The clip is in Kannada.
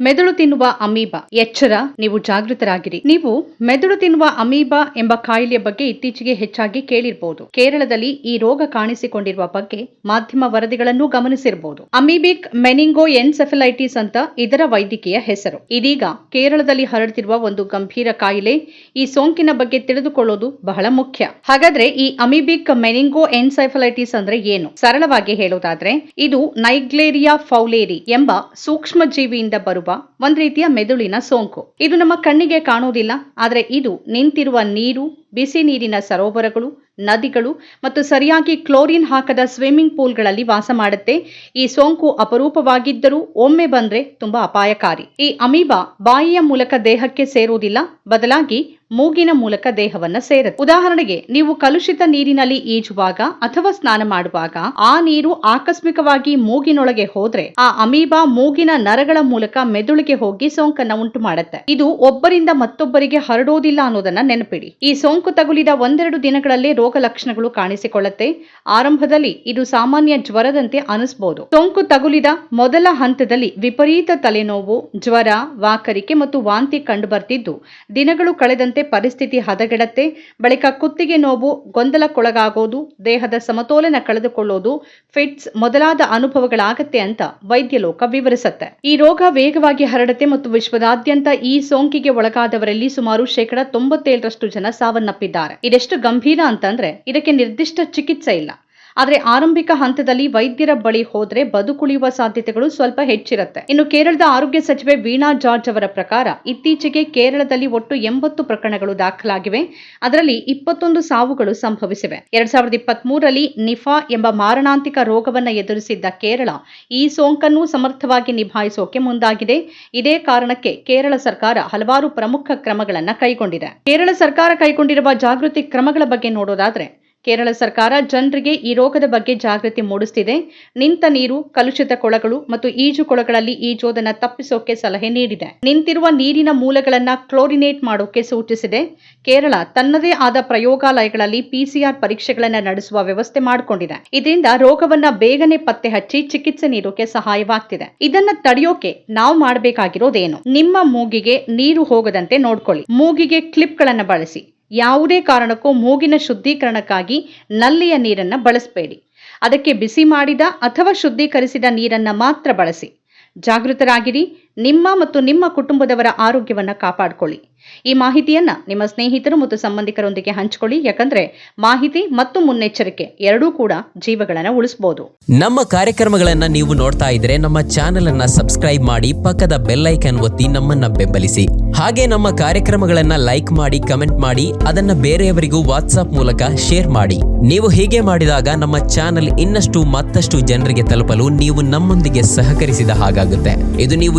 ಮೆದುಳು ತಿನ್ನುವ ಅಮೀಬಾ, ಎಚ್ಚರ, ನೀವು ಜಾಗೃತರಾಗಿರಿ. ನೀವು ಮೆದುಳು ತಿನ್ನುವ ಅಮೀಬಾ ಎಂಬ ಕಾಯಿಲೆಯ ಬಗ್ಗೆ ಇತ್ತೀಚೆಗೆ ಹೆಚ್ಚಾಗಿ ಕೇಳಿರಬಹುದು ಕೇರಳದಲ್ಲಿ ಈ ರೋಗ ಕಾಣಿಸಿಕೊಂಡಿರುವ ಬಗ್ಗೆ ಮಾಧ್ಯಮ ವರದಿಗಳನ್ನು ಗಮನಿಸಿರಬಹುದು ಅಮೀಬಿಕ್ ಮೆನಿಂಗೋ ಎನ್ಸೆಫಲೈಟಿಸ್ ಅಂತ ಇದರ ವೈದ್ಯಕೀಯ ಹೆಸರು. ಇದೀಗ ಕೇರಳದಲ್ಲಿ ಹರಡುತ್ತಿರುವ ಒಂದು ಗಂಭೀರ ಕಾಯಿಲೆ ಈ ಸೋಂಕಿನ ಬಗ್ಗೆ ತಿಳಿದುಕೊಳ್ಳೋದು ಬಹಳ ಮುಖ್ಯ. ಹಾಗಾದ್ರೆ ಈ ಅಮೀಬಿಕ್ ಮೆನಿಂಗೋ ಎನ್ಸೆಫಲೈಟಿಸ್ ಅಂದ್ರೆ ಏನು? ಸರಳವಾಗಿ ಹೇಳೋದಾದ್ರೆ, ಇದು ನೈಗ್ಲೇರಿಯಾ ಫೌಲೇರಿ ಎಂಬ ಸೂಕ್ಷ್ಮ ಜೀವಿಯಿಂದ ಬರುವ ಒಂದ್ ರೀತಿಯ ಮೆದುಳಿನ ಸೋಂಕು. ಇದು ನಮ್ಮ ಕಣ್ಣಿಗೆ ಕಾಣುವುದಿಲ್ಲ, ಆದರೆ ಇದು ನಿಂತಿರುವ ನೀರು, ಬಿಸಿ ನೀರಿನ ಸರೋವರಗಳು, ನದಿಗಳು ಮತ್ತು ಸರಿಯಾಗಿ ಕ್ಲೋರಿನ್ ಹಾಕದ ಸ್ವಿಮ್ಮಿಂಗ್ ಪೂಲ್ಗಳಲ್ಲಿ ವಾಸ ಮಾಡುತ್ತೆ. ಈ ಸೋಂಕು ಅಪರೂಪವಾಗಿದ್ದರೂ ಒಮ್ಮೆ ಬಂದ್ರೆ ತುಂಬಾ ಅಪಾಯಕಾರಿ. ಈ ಅಮೀಬಾ ಬಾಯಿಯ ಮೂಲಕ ದೇಹಕ್ಕೆ ಸೇರುವುದಿಲ್ಲ, ಬದಲಾಗಿ ಮೂಗಿನ ಮೂಲಕ ದೇಹವನ್ನ ಸೇರುತ್ತೆ. ಉದಾಹರಣೆಗೆ, ನೀವು ಕಲುಷಿತ ನೀರಿನಲ್ಲಿ ಈಜುವಾಗ ಅಥವಾ ಸ್ನಾನ ಮಾಡುವಾಗ ಆ ನೀರು ಆಕಸ್ಮಿಕವಾಗಿ ಮೂಗಿನೊಳಗೆ ಹೋದ್ರೆ ಆ ಅಮೀಬಾ ಮೂಗಿನ ನರಗಳ ಮೂಲಕ ಮೆದುಳಿಗೆ ಹೋಗಿ ಸೋಂಕನ್ನ ಉಂಟು ಮಾಡುತ್ತೆ. ಇದು ಒಬ್ಬರಿಂದ ಮತ್ತೊಬ್ಬರಿಗೆ ಹರಡೋದಿಲ್ಲ ಅನ್ನೋದನ್ನ ನೆನಪಿಡಿ. ಈ ಸೋಂಕು ತಗುಲಿದ ಒಂದೆರಡು ದಿನಗಳಲ್ಲೇ ರೋಗ ಲಕ್ಷಣಗಳು ಕಾಣಿಸಿಕೊಳ್ಳುತ್ತೆ. ಆರಂಭದಲ್ಲಿ ಇದು ಸಾಮಾನ್ಯ ಜ್ವರದಂತೆ ಅನಿಸಬಹುದು ಸೋಂಕು ತಗುಲಿದ ಮೊದಲ ಹಂತದಲ್ಲಿ ವಿಪರೀತ ತಲೆನೋವು, ಜ್ವರ, ವಾಕರಿಕೆ ಮತ್ತು ವಾಂತಿ ಕಂಡು ಬರ್ತಿದ್ದು ದಿನಗಳು ಕಳೆದಂತೆ ಪರಿಸ್ಥಿತಿ ಹದಗೆಡತ್ತೆ. ಬಳಿಕ ಕುತ್ತಿಗೆ ನೋವು, ಗೊಂದಲಕ್ಕೊಳಗಾಗೋದು, ದೇಹದ ಸಮತೋಲನ ಕಳೆದುಕೊಳ್ಳೋದು, ಫಿಟ್ಸ್ ಮೊದಲಾದ ಅನುಭವಗಳಾಗತ್ತೆ ಅಂತ ವೈದ್ಯ ಲೋಕ ವಿವರಿಸುತ್ತೆ. ಈ ರೋಗ ವೇಗವಾಗಿ ಹರಡತೆ ಮತ್ತು ವಿಶ್ವದಾದ್ಯಂತ ಈ ಸೋಂಕಿಗೆ ಒಳಗಾದವರಲ್ಲಿ ಸುಮಾರು ಶೇಕಡ ತೊಂಬತ್ತೇಳರಷ್ಟು ಜನ ಸಾವನ್ನಪ್ಪಿದ್ದಾರೆ. ಇದೆಷ್ಟು ಗಂಭೀರ ಅಂತಂದ್ರೆ ಇದಕ್ಕೆ ನಿರ್ದಿಷ್ಟ ಚಿಕಿತ್ಸೆ ಇಲ್ಲ. ಆದ್ರೆ ಆರಂಭಿಕ ಹಂತದಲ್ಲಿ ವೈದ್ಯರ ಬಳಿ ಹೋದರೆ ಬದುಕುಳಿಯುವ ಸಾಧ್ಯತೆಗಳು ಸ್ವಲ್ಪ ಹೆಚ್ಚಿರುತ್ತೆ. ಇನ್ನು ಕೇರಳದ ಆರೋಗ್ಯ ಸಚಿವೆ ವೀಣಾ ಜಾರ್ಜ್ ಅವರ ಪ್ರಕಾರ ಇತ್ತೀಚೆಗೆ ಕೇರಳದಲ್ಲಿ ಒಟ್ಟು ಎಂಬತ್ತು ಪ್ರಕರಣಗಳು ದಾಖಲಾಗಿವೆ. ಅದರಲ್ಲಿ ಇಪ್ಪತ್ತೊಂದು ಸಾವುಗಳು ಸಂಭವಿಸಿವೆ. ಎರಡ್ ಸಾವಿರದ ಇಪ್ಪತ್ತ್ ಮೂರರಲ್ಲಿ ನಿಫಾ ಎಂಬ ಮಾರಣಾಂತಿಕ ರೋಗವನ್ನು ಎದುರಿಸಿದ್ದ ಕೇರಳ ಈ ಸೋಂಕನ್ನು ಸಮರ್ಥವಾಗಿ ನಿಭಾಯಿಸೋಕೆ ಮುಂದಾಗಿದೆ. ಇದೇ ಕಾರಣಕ್ಕೆ ಕೇರಳ ಸರ್ಕಾರ ಹಲವಾರು ಪ್ರಮುಖ ಕ್ರಮಗಳನ್ನು ಕೈಗೊಂಡಿದೆ. ಕೇರಳ ಸರ್ಕಾರ ಕೈಗೊಂಡಿರುವ ಜಾಗೃತಿ ಕ್ರಮಗಳ ಬಗ್ಗೆ ನೋಡೋದಾದ್ರೆ ಕೇರಳ ಸರ್ಕಾರ ಜನರಿಗೆ ಈ ರೋಗದ ಬಗ್ಗೆ ಜಾಗೃತಿ ಮೂಡಿಸುತ್ತಿದೆ ನಿಂತ ನೀರು, ಕಲುಷಿತ ಕೊಳಗಳು ಮತ್ತು ಈಜು ಕೊಳಗಳಲ್ಲಿ ಈಜೋದನ್ನ ತಪ್ಪಿಸೋಕೆ ಸಲಹೆ ನೀಡಿದೆ. ನಿಂತಿರುವ ನೀರಿನ ಮೂಲಗಳನ್ನ ಕ್ಲೋರಿನೇಟ್ ಮಾಡೋಕೆ ಸೂಚಿಸಿದೆ. ಕೇರಳ ತನ್ನದೇ ಆದ ಪ್ರಯೋಗಾಲಯಗಳಲ್ಲಿ ಪಿಸಿಆರ್ ಪರೀಕ್ಷೆಗಳನ್ನು ನಡೆಸುವ ವ್ಯವಸ್ಥೆ ಮಾಡಿಕೊಂಡಿದೆ. ಇದರಿಂದ ರೋಗವನ್ನ ಬೇಗನೆ ಪತ್ತೆ ಹಚ್ಚಿ ಚಿಕಿತ್ಸೆ ನೀಡೋಕೆ ಸಹಾಯವಾಗ್ತಿದೆ. ಇದನ್ನ ತಡೆಯೋಕೆ ನಾವು ಮಾಡಬೇಕಾಗಿರೋದೇನು? ನಿಮ್ಮ ಮೂಗಿಗೆ ನೀರು ಹೋಗದಂತೆ ನೋಡ್ಕೊಳ್ಳಿ. ಮೂಗಿಗೆ ಕ್ಲಿಪ್ಗಳನ್ನು ಬಳಸಿ. ಯಾವುದೇ ಕಾರಣಕ್ಕೂ ಮೂಗಿನ ಶುದ್ಧೀಕರಣಕ್ಕಾಗಿ ನಲ್ಲಿಯ ನೀರನ್ನು ಬಳಸಬೇಡಿ. ಅದಕ್ಕೆ ಬಿಸಿ ಮಾಡಿದ ಅಥವಾ ಶುದ್ಧೀಕರಿಸಿದ ನೀರನ್ನು ಮಾತ್ರ ಬಳಸಿ. ಜಾಗೃತರಾಗಿರಿ. ನಿಮ್ಮ ಮತ್ತು ನಿಮ್ಮ ಕುಟುಂಬದವರ ಆರೋಗ್ಯವನ್ನ ಕಾಪಾಡಿಕೊಳ್ಳಿ. ಈ ಮಾಹಿತಿಯನ್ನ ನಿಮ್ಮ ಸ್ನೇಹಿತರು ಮತ್ತು ಸಂಬಂಧಿಕರೊಂದಿಗೆ ಹಂಚಿಕೊಳ್ಳಿ. ಯಾಕಂದ್ರೆ ಮಾಹಿತಿ ಮತ್ತು ಮುನ್ನೆಚ್ಚರಿಕೆ ಎರಡೂ ಕೂಡ ಜೀವಗಳನ್ನ ಉಳಿಸಬಹುದು ನಮ್ಮ ಕಾರ್ಯಕ್ರಮಗಳನ್ನ ನೀವು ನೋಡ್ತಾ ಇದ್ರೆ ನಮ್ಮ ಚಾನೆಲ್ ಅನ್ನ ಸಬ್ಸ್ಕ್ರೈಬ್ ಮಾಡಿ ಪಕ್ಕದ ಬೆಲ್ಲೈಕನ್ ಒತ್ತಿ ನಮ್ಮನ್ನ ಬೆಂಬಲಿಸಿ. ಹಾಗೆ ನಮ್ಮ ಕಾರ್ಯಕ್ರಮಗಳನ್ನ ಲೈಕ್ ಮಾಡಿ, ಕಮೆಂಟ್ ಮಾಡಿ, ಅದನ್ನ ಬೇರೆಯವರಿಗೂ ವಾಟ್ಸ್ಆಪ್ ಮೂಲಕ ಶೇರ್ ಮಾಡಿ. ನೀವು ಹೀಗೆ ಮಾಡಿದಾಗ ನಮ್ಮ ಚಾನೆಲ್ ಇನ್ನಷ್ಟು ಮತ್ತಷ್ಟು ಜನರಿಗೆ ತಲುಪಲು ನೀವು ನಮ್ಮೊಂದಿಗೆ ಸಹಕರಿಸಿದ ಹಾಗಾಗುತ್ತೆ. ಇದು ನೀವು